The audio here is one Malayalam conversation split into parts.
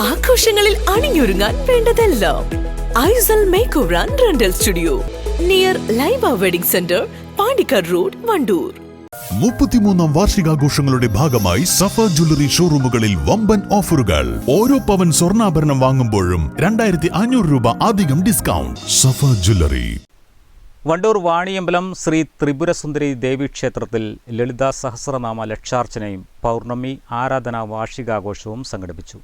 ആഘോഷങ്ങളിൽ അണിഞ്ഞൊരുങ്ങാൻ വേണ്ടതെല്ലാം. Aisal make over and rental studio. Near Laiba wedding centre Pandikkad road Wandoor. മുപ്പത്തിമൂന്നാം വാർഷികാഘോഷങ്ങളുടെ ഭാഗമായി സഫ ജ്വല്ലറി ഷോറൂമുകളിൽ വമ്പൻ ഓഫറുകൾ. ഓരോ പവൻ സ്വർണാഭരണം വാങ്ങുമ്പോഴും രണ്ടായിരത്തി അഞ്ഞൂറ് രൂപ അധികം ഡിസ്കൗണ്ട്. സഫ ജ്വല്ലറി. വണ്ടൂർ വാണിയമ്പലം ശ്രീ ത്രിപുരസുന്ദരി ദേവി ക്ഷേത്രത്തിൽ ലളിതാ സഹസ്രനാമ ലക്ഷാർച്ചനയും പൗർണമി ആരാധനാ വാർഷികാഘോഷവും സംഘടിപ്പിച്ചു.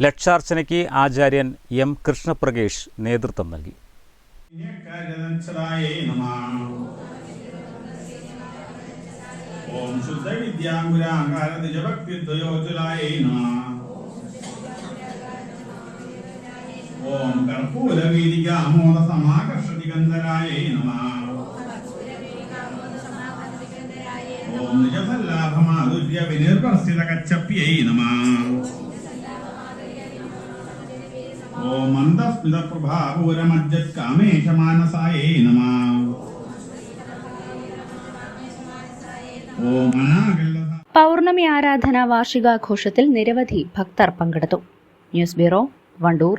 ലക്ഷാർച്ചനയ്ക്ക് ആചാര്യൻ എം കൃഷ്ണപ്രകേഷ് നേതൃത്വം നൽകി. ഓം ശുദ്ധ വിദ്യാങ്കുരാകാരതിജഭക്തിദ്വയോജുലായേ നമഃ ഓം കർപ്പൂരവീതികാമോദ സമാകർഷതിഗന്ധരായേ നമ ഓം നിജഫല്ലാഭമാധുര്യ വിനിർവർസിത കച്ചപ്യൈ നമഃ നമ പൗർണമി ആരാധന വാർഷികാഘോഷത്തിൽ നിരവധി ഭക്തർ പങ്കെടുത്തു. News bureau Wandoor.